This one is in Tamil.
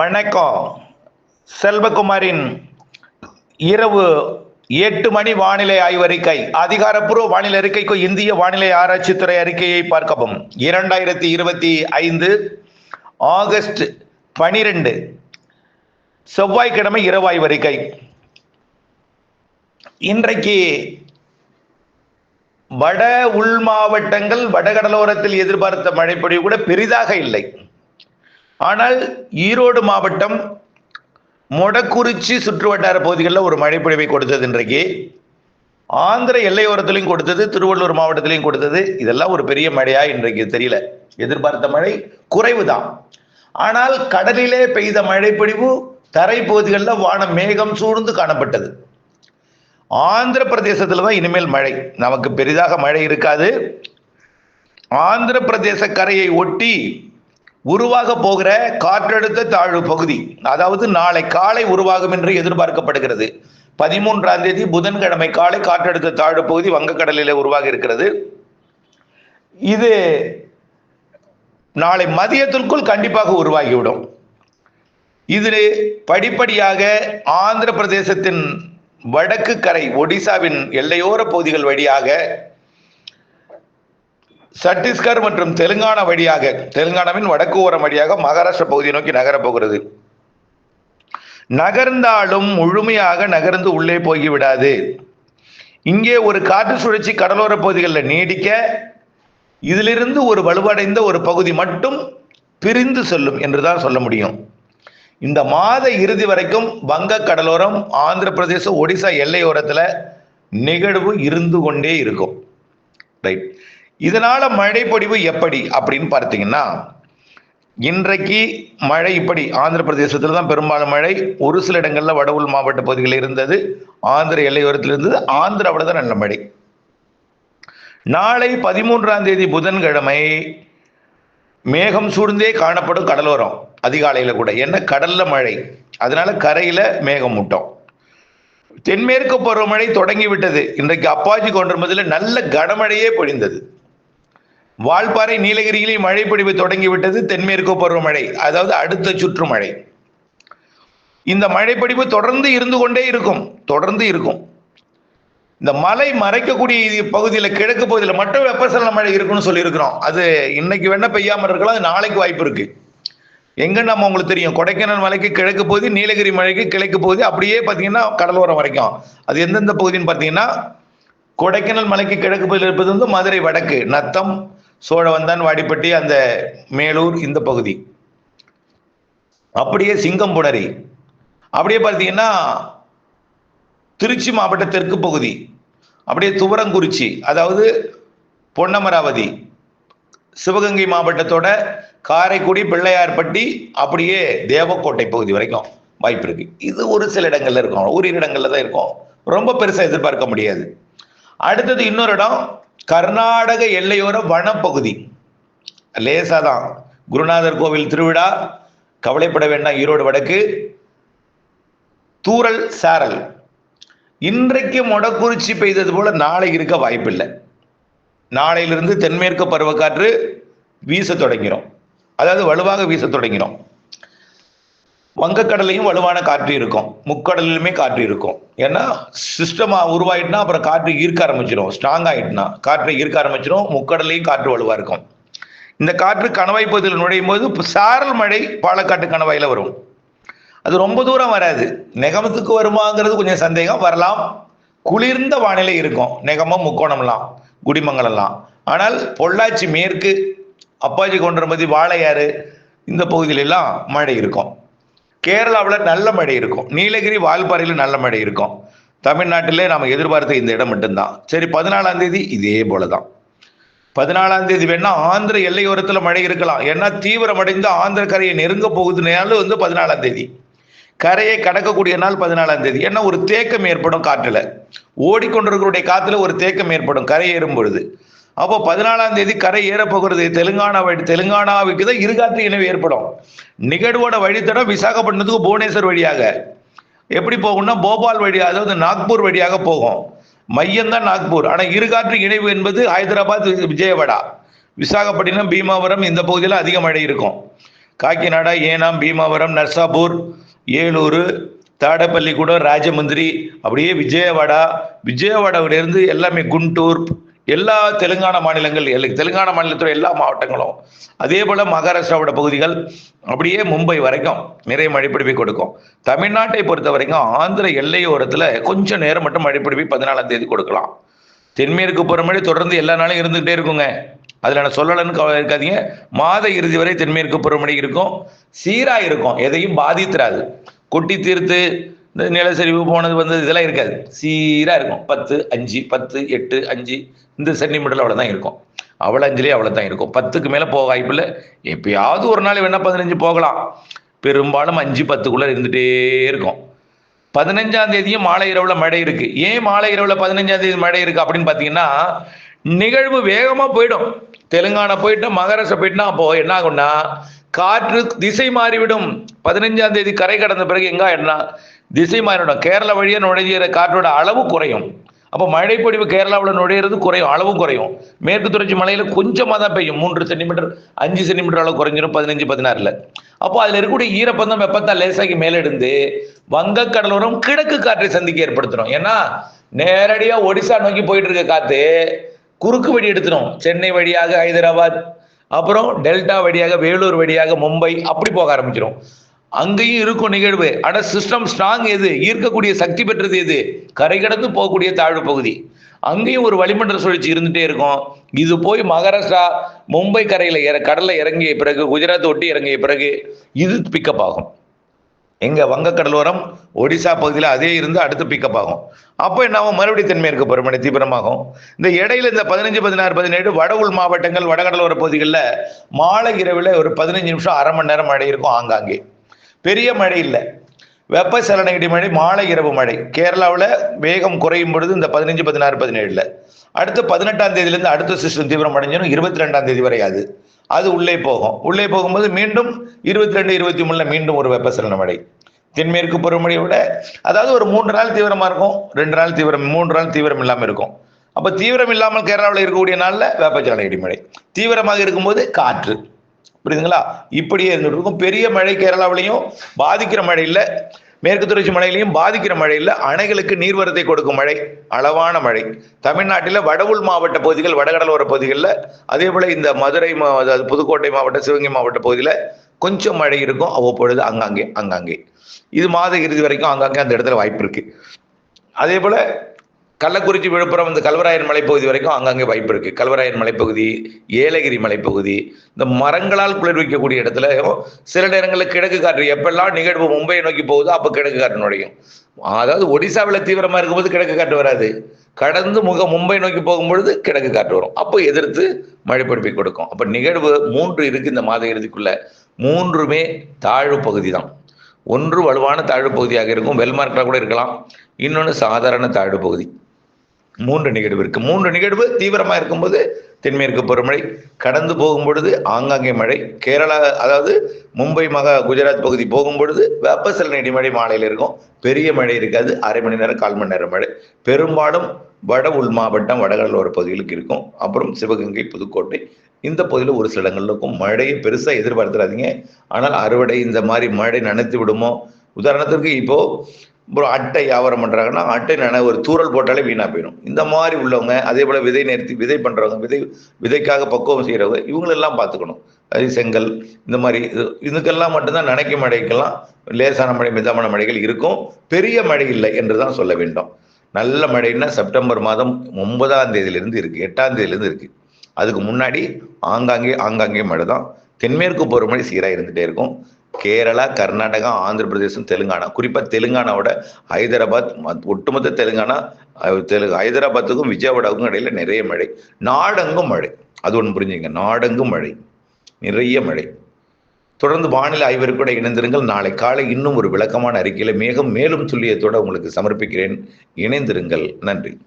வணக்கம். செல்வகுமாரின் இரவு எட்டு மணி வானிலை ஆய்வறிக்கை அதிகாரப்பூர்வ வானிலை அறிக்கைக்கு இந்திய வானிலை ஆராய்ச்சித்துறை அறிக்கையை பார்க்கவும். இரண்டாயிரத்தி இருபத்தி ஐந்து ஆகஸ்ட் பனிரெண்டு. செவ்வாய்க்கிழமை இரவு ஆய்வறிக்கை இன்றைக்கு வட உள் மாவட்டங்கள் வடகடலோரத்தில் எதிர்பார்த்த மழைப்பொழிவு கூட பெரிதாக இல்லை. ஆனால் ஈரோடு மாவட்டம் மொடக்குறிச்சி சுற்றுவட்டார பகுதிகளில் ஒரு மழைப்பொழிவை கொடுத்தது இன்றைக்கு. ஆந்திர எல்லையோரத்திலையும் கொடுத்தது திருவள்ளூர் மாவட்டத்திலையும் கொடுத்தது. இதெல்லாம் ஒரு பெரிய மழையா இன்றைக்கு தெரியல. எதிர்பார்த்த மழை குறைவு தான் ஆனால் கடலிலே பெய்த மழைப்பொழிவு தரை பகுதிகளில் வானம் மேகம் சூழ்ந்து காணப்பட்டது. ஆந்திர பிரதேசத்தில் தான் இனிமேல் மழை. நமக்கு பெரிதாக மழை இருக்காது. ஆந்திர பிரதேச கரையை ஒட்டி உருவாக போகிற காற்றழுத்த தாழ்வு பகுதி அதாவது நாளை காலை உருவாகும் என்று எதிர்பார்க்கப்படுகிறது. பதிமூன்றாம் தேதி புதன்கிழமை காலை காற்றழுத்த தாழ்வு பகுதி வங்கக்கடலில் உருவாக இருக்கிறது. இது நாளை மதியத்திற்குள் கண்டிப்பாக உருவாகிவிடும். இது படிப்படியாக ஆந்திர பிரதேசத்தின் வடக்கு கரை ஒடிசாவின் எல்லையோர பகுதிகள் வழியாக சத்தீஸ்கர் மற்றும் தெலுங்கானா வழியாக தெலுங்கானாவின் வடக்கு ஓரம் வழியாக மகாராஷ்டிரா பகுதியை நோக்கி நகரப் போகிறது. நகர்ந்தாலும் முழுமையாக நகர்ந்து உள்ளே போய்விடாது. இங்கே ஒரு காற்று சுழற்சி கடலோர பகுதிகளில் நீடிக்க இதிலிருந்து ஒரு வலுவடைந்த ஒரு பகுதி மட்டும் பிரிந்து செல்லும் என்றுதான் சொல்ல முடியும். இந்த மாத இறுதி வரைக்கும் வங்க கடலோரம் ஆந்திர பிரதேசம் ஒடிசா எல்லையோரத்தில் நிகழ்வு இருந்து கொண்டே இருக்கும். ரைட் இதனால மழைப்பொடிவு எப்படி அப்படின்னு பார்த்தீங்கன்னா இன்றைக்கு மழை இப்படி ஆந்திர பிரதேசத்தில் தான் பெரும்பாலும் மழை. ஒரு சில இடங்களில் வட மாவட்ட பகுதிகளில் இருந்தது. ஆந்திர எல்லையோரத்தில் இருந்தது. ஆந்திராவில் தான் நல்ல மழை. நாளை பதிமூன்றாம் தேதி புதன்கிழமை மேகம் சூழ்ந்தே காணப்படும் கடலோரம் அதிகாலையில் கூட. என்ன கடல்ல மழை. அதனால கரையில மேகம் மூட்டம். தென்மேற்கு பருவமழை தொடங்கி விட்டது. இன்றைக்கு அப்பாச்சி கொண்டிருப்பதில் நல்ல கனமழையே பொழிந்தது. வால்பாறை நீலகிரியிலே மழை பொழிவு தொடங்கி விட்டது தென்மேற்கு பருவமழை அதாவது அடுத்த சுற்று மழை. இந்த மழைப்பொழிவு தொடர்ந்து இருந்து கொண்டே இருக்கும் தொடர்ந்து இருக்கும். இந்த மலை மறைக்கக்கூடிய பகுதியில் கிழக்கு பகுதியில் மட்டும் வெப்பசலன மழை இருக்குன்னு சொல்லியிருக்கிறோம். அது இன்னைக்கு வேணா பெய்யாமல் இருக்கலாம் அது நாளைக்கு வாய்ப்பு இருக்கு. எங்க நம்ம உங்களுக்கு தெரியும். கொடைக்கானல் மலைக்கு கிழக்கு பகுதி நீலகிரி மலைக்கு கிழக்கு பகுதி அப்படியே பார்த்தீங்கன்னா கடலோரம் வரைக்கும். அது எந்தெந்த பகுதின்னு பார்த்தீங்கன்னா கொடைக்கானல் மலைக்கு கிழக்கு பகுதியில் இருப்பது வந்து மதுரை வடக்கு நத்தம் சோழவந்தான் வாடிப்பட்டி அந்த மேலூர் இந்த பகுதி. அப்படியே சிங்கம் புணரி. அப்படியே பார்த்தீங்கன்னா திருச்சி மாவட்ட தெற்கு பகுதி. அப்படியே துவரங்குறிச்சி அதாவது பொன்னமராவதி. சிவகங்கை மாவட்டத்தோட காரைக்குடி பிள்ளையார்பட்டி அப்படியே தேவக்கோட்டை பகுதி வரைக்கும் வாய்ப்பு இருக்கு. இது ஒரு சில இடங்கள்ல இருக்கும். ஓரிரு இடங்கள்ல தான் இருக்கும். ரொம்ப பெருசா எதிர்பார்க்க முடியாது. அடுத்தது இன்னொரு இடம் கர்நாடக எல்லையோர வனப்பகுதி. லேசா தான் குருநாதர் கோவில் திருவிழா. கவலைப்பட வேண்டாம் ஈரோடு வடக்கு. தூரல் சாரல். இன்றைக்கு மொடக்குறிச்சி பெய்தது போல நாளை இருக்க வாய்ப்பில்லை. நாளையிலிருந்து தென்மேற்கு பருவக்காற்று வீச தொடங்கிறோம். அதாவது வலுவாக வீச தொடங்கிறோம். வங்கக்கடலையும் வலுவான காற்று இருக்கும். முக்கடலிலுமே காற்று இருக்கும். ஏன்னா சிஸ்டமா உருவாயிட்டுனா அப்புறம் காற்று ஈர்க்க ஆரம்பிச்சிடும் ஸ்ட்ராங் ஆயிட்டுனா காற்றை ஈர்க்க ஆரம்பிச்சிடும் முக்கடலையும் காற்று வலுவா இருக்கும். இந்த காற்று கணவாய் பகுதியில் நுழையும் போது சாரல் மழை பாலக்காட்டு கணவாயில் வரும். அது ரொம்ப தூரம் வராது. நெகமத்துக்கு வருமாங்கிறது கொஞ்சம் சந்தேகம். வரலாம். குளிர்ந்த வானிலை இருக்கும். நெகமம் முக்கோணம்லாம் குடிமங்கலம்லாம் ஆனால் பொள்ளாச்சி மேற்கு அப்பாச்சி கொண்டரமதி வாழையாறு இந்த பகுதியிலெல்லாம் மழை இருக்கும். கேரளாவில் நல்ல மழை இருக்கும். நீலகிரி வால்பாறையில் நல்ல மழை இருக்கும். தமிழ்நாட்டிலே நாம் எதிர்பார்த்த இந்த இடம் மட்டும்தான். சரி பதினாலாம் தேதி இதே போல தான் பதினாலாம் தேதி வேணா ஆந்திர எல்லையோரத்தில் மழை இருக்கலாம். ஏன்னா தீவிரமடைந்து ஆந்திர கரையை நெருங்க போகுதுனாலும் வந்து பதினாலாம் தேதி. கரையை கடக்கக்கூடிய நாள் பதினாலாம் தேதி. ஏன்னா ஒரு தேக்கம் ஏற்படும் காற்றில். ஓடிக்கொண்டிருக்கிறடைய காற்றுல ஒரு தேக்கம் ஏற்படும். கரை ஏறும் பொழுது. அப்போ பதினாலாம் தேதி கரை ஏறப்போகிறது தெலுங்கானா வழி தெலுங்கானாவுக்கு தான் இருகாற்று இணைவு ஏற்படும். நிகழ்வோட வழித்தடம் விசாகப்பட்டினத்துக்கு புவனேஸ்வர் வழியாக. எப்படி போகும்னா போபால் வழியாக அதாவது நாக்பூர் வழியாக போகும். மையம்தான் நாக்பூர். ஆனால் இருகாற்று இணைவு என்பது ஹைதராபாத் விஜயவாடா. விசாகப்பட்டினம் பீமாவரம் இந்த பகுதியில் அதிக மழை இருக்கும். காக்கிநாடா ஏனாம் பீமாவரம் நர்சாபூர் ஏலூர் தாடப்பள்ளிக்கூடம் ராஜமந்திரி அப்படியே விஜயவாடா. விஜயவாடாவிலிருந்து எல்லாமே குண்டூர் எல்லா தெலுங்கானா மாநிலங்கள் தெலுங்கானா மாநிலத்தோட எல்லா மாவட்டங்களும் அதே போல மகாராஷ்டிராவோட பகுதிகள் அப்படியே மும்பை வரைக்கும் நிறைய மழைப்பிடிப்பை கொடுக்கும். தமிழ்நாட்டை பொறுத்த வரைக்கும் ஆந்திர எல்லையோரத்தில் கொஞ்சம் நேரம் மட்டும் மழைப்பிடிப்பை பதினாலாம் தேதி கொடுக்கலாம். தென்மேற்கு பருவமழை தொடர்ந்து எல்லா நாளும் இருந்துகிட்டே இருக்குங்க. அதில் நான் சொல்லலைன்னு கவலை இருக்காதீங்க. மாத இறுதி வரை தென்மேற்கு பருவமழை இருக்கும். சீராக இருக்கும். எதையும் பாதித்திராது. கொட்டி தீர்த்து இந்த நிலச்சரிவு போனது வந்து இதெல்லாம் இருக்காது. சீராக இருக்கும். பத்து அஞ்சு பத்து எட்டு அஞ்சு இந்த சென்டிமீட்டரில் அவ்வளோ தான் இருக்கும். அவ்வளோ அஞ்சுலேயே அவ்வளோ தான் இருக்கும். பத்துக்கு மேலே போக வாய்ப்பில்லை எப்பயாவது ஒரு நாள் வேணால் பதினஞ்சு போகலாம். பெரும்பாலும் அஞ்சு பத்துக்குள்ளே இருந்துகிட்டே இருக்கும். பதினஞ்சாம் தேதியும் மாலை இரவில் மழை இருக்கு. ஏன் மாலை இரவில் பதினஞ்சாம் தேதி மழை இருக்கு அப்படின்னு பார்த்தீங்கன்னா நிகழ்வு வேகமாக போயிடும். தெலுங்கானா போயிட்டு மகாராஷ்டிரா போயிட்டுனா அப்போ என்ன ஆகும்னா காற்று திசை மாறிவிடும். பதினஞ்சாம் தேதி கரை கடந்த பிறகு எங்க என்ன திசை மாறிடும் கேரளா வழியாக நுழையிற காற்றோட அளவு குறையும். அப்போ மழைப்பொழிவு கேரளாவில் நுழையிறது குறையும் அளவும் குறையும். மேற்கு தொடர்ச்சி மலையில் கொஞ்சமாக தான் பெய்யும். மூன்று சென்டிமீட்டர் அஞ்சு சென்டிமீட்டர் அளவு குறைஞ்சிடும் பதினஞ்சு பதினாறில். அப்போ அதில் இருக்கக்கூடிய ஈரப்பந்தம் வெப்பத்தால் லேசாக்கி மேலெடுந்து வங்கக்கடலோரம் கிழக்கு காற்றை சந்திக்க ஏற்படுத்தணும். ஏன்னா நேரடியாக ஒடிசா நோக்கி போயிட்டு இருக்க காற்று குறுக்கு வழி எடுத்துடும் சென்னை வழியாக ஹைதராபாத் அப்புறம் டெல்டா வழியாக வேலூர் வழியாக மும்பை அப்படி போக ஆரம்பிச்சிடும் அங்கேயும் இருக்கும் நிகழ்வு. ஆனால் சிஸ்டம் ஸ்ட்ராங் எது? ஈர்க்கக்கூடிய சக்தி பெற்றது எது? கரை கடந்து போகக்கூடிய தாழ்வு பகுதி. அங்கேயும் ஒரு வளிமண்டல சுழற்சி இருந்துட்டே இருக்கும். இது போய் மகாராஷ்டிரா மும்பை கரையில் இற கடலில் இறங்கிய பிறகு குஜராத் ஒட்டி இறங்கிய பிறகு இது பிக்கப் ஆகும். எங்கள் வங்கக்கடலோரம் ஒடிசா பகுதியில் அதே இருந்து அடுத்து பிக்கப் ஆகும். அப்போ என்ன மறுபடியும் தென்மேற்கு பருவமழை தீவிரமாகும். இந்த இடையில இந்த பதினஞ்சு பதினாறு பதினேழு வட உள் மாவட்டங்கள் வடகடலோர பகுதிகளில் மாலை இரவில் ஒரு பதினஞ்சு நிமிஷம் அரை மணி நேரம் மழை இருக்கும் ஆங்காங்கே. பெரிய மழை இல்லை. வெப்பசலன இடிமழை மாலை இரவு மழை. கேரளாவில் வேகம் குறையும் பொழுது இந்த பதினஞ்சு பதினாறு பதினேழில். அடுத்து பதினெட்டாம் தேதியிலேருந்து அடுத்த சிஸ்டம் தீவிரம் அடைஞ்சிடும் இருபத்தி ரெண்டாம் தேதி வரை அது. அது உள்ளே போகும். உள்ளே போகும்போது மீண்டும் இருபத்தி ரெண்டு இருபத்தி மூணில் மீண்டும் ஒரு வெப்பசலன மழை. தென்மேற்கு பருவமழையை விட அதாவது ஒரு மூன்று நாள் தீவிரமாக இருக்கும் ரெண்டு நாள் தீவிரம் மூன்று நாள் தீவிரம் இல்லாமல் இருக்கும். அப்போ தீவிரம் இல்லாமல் கேரளாவில் இருக்கக்கூடிய நாளில் வெப்பச்சலன இடிமழை தீவிரமாக இருக்கும்போது காற்று. புரியுதுங்களா? இப்படியே இருந்துட்டு இருக்கும். பெரிய மழை கேரளாவிலையும் பாதிக்கிற மழை இல்லை. மேற்கு தொடர்ச்சி மழையிலையும் பாதிக்கிற மழை இல்லை. அணைகளுக்கு நீர்வரத்தை கொடுக்கும் மழை. அளவான மழை. தமிழ்நாட்டில் வட உள் மாவட்ட பகுதிகள் வடகடலோர பகுதிகளில் அதே போல் இந்த மதுரை மா- அதாவது புதுக்கோட்டை மாவட்டம் சிவகங்கை மாவட்ட பகுதியில் கொஞ்சம் மழை இருக்கும். அவ்வப்பொழுது அங்காங்கே அங்காங்கே. இது மாத இறுதி வரைக்கும் அங்கங்கே அந்த இடத்துல வாய்ப்பு இருக்கு. அதே போல கள்ளக்குறிச்சி விழுப்புரம் இந்த கல்வராயன் மலைப்பகுதி வரைக்கும் அங்கங்கே வாய்ப்பு இருக்குது கல்வராயன் மலைப்பகுதி ஏலகிரி மலைப்பகுதி இந்த மரங்களால் குளிர்விக்கக்கூடிய இடத்துல சில நேரங்களில் கிழக்கு காற்று எப்பெல்லாம் நிகழ்வு மும்பையை நோக்கி போகுதோ அப்போ கிழக்கு காற்று நுழையும். அதாவது ஒடிசாவில் தீவிரமாக இருக்கும்போது கிழக்கு காற்று வராது. கடந்து முக மும்பை நோக்கி போகும்பொழுது கிழக்கு காற்று வரும். அப்போ எதிர்த்து மழை பொழிப்பை கொடுக்கும். அப்போ நிகழ்வு மூன்று இருக்குது இந்த மாத இறுதிக்குள்ள. மூன்றுமே தாழ்வு பகுதி தான் ஒன்று வலுவான தாழ்வு பகுதியாக இருக்கும். வெல்மார்க்கில் கூட இருக்கலாம். இன்னொன்று சாதாரண தாழ்வு பகுதி. மூன்று நிகழ்வு இருக்கு. மூன்று நிகழ்வு தீவிரமா இருக்கும்போது தென்மேற்கு பருவமழை கடந்து போகும் பொழுது ஆங்காங்கே மழை கேரளா அதாவது மும்பை மகா குஜராத் பகுதி போகும் பொழுது வெப்பசலன இடிமழை மாலையில் இருக்கும். பெரிய மழை இருக்காது. அரை மணி நேரம் கால் மணி நேரம் மழை. பெரும்பாலும் வட உள் மாவட்டம் வடகடலோர பகுதிகளுக்கு இருக்கும். அப்புறம் சிவகங்கை புதுக்கோட்டை இந்த பகுதியில் ஒரு சில இடங்களுக்கும் இருக்கும். மழையை பெருசாக எதிர்பார்த்துறாதீங்க. ஆனால் அறுவடை இந்த மாதிரி மழை நனைத்து விடுமோ? உதாரணத்திற்கு இப்போ அப்புறம் அட்டை வியாபாரம் பண்ணுறாங்கன்னா அட்டை நினை ஒரு தூறல் போட்டாலே வீணாக போயிடும். இந்த மாதிரி உள்ளவங்க அதே போல் விதை நிறுத்தி விதை பண்ணுறவங்க விதை விதைக்காக பக்குவம் செய்கிறவங்க இவங்களெல்லாம் பார்த்துக்கணும். அது செங்கல் இந்த மாதிரி இது இதுக்கெல்லாம் மட்டும்தான் நனைக்கும் மழைக்கெல்லாம் லேசான மழை மிதமான மழைகள் இருக்கும். பெரிய மழை இல்லை என்று தான் சொல்ல வேண்டும். நல்ல மழைன்னா செப்டம்பர் மாதம் ஒன்பதாம் தேதியிலிருந்து இருக்குது எட்டாம் தேதியிலேருந்து இருக்குது அதுக்கு முன்னாடி ஆங்காங்கே ஆங்காங்கே மழை தான் தென்மேற்கு பருவமழை சீராக இருந்துகிட்டே இருக்கும். கேரளா கர்நாடகா ஆந்திர பிரதேசம் தெலுங்கானா. குறிப்பாக தெலுங்கானாவோட ஹைதராபாத் மத்- ஒட்டுமொத்த தெலுங்கானா தெலுங்கு தெலு ஹைதராபாத்துக்கும் விஜயவாடாவுக்கும் இடையில நிறைய மழை. நாடெங்கும் மழை. அது ஒன்று புரிஞ்சுங்க. நாடெங்கும் மழை. நிறைய மழை. தொடர்ந்து வானிலை ஆய்வருக்கூட இணைந்திருங்கள். நாளை காலை இன்னும் ஒரு விளக்கமான அறிக்கையில மேகம் மேலும் துல்லியத்தோட உங்களுக்கு சமர்ப்பிக்கிறேன். இணைந்திருங்கள். நன்றி.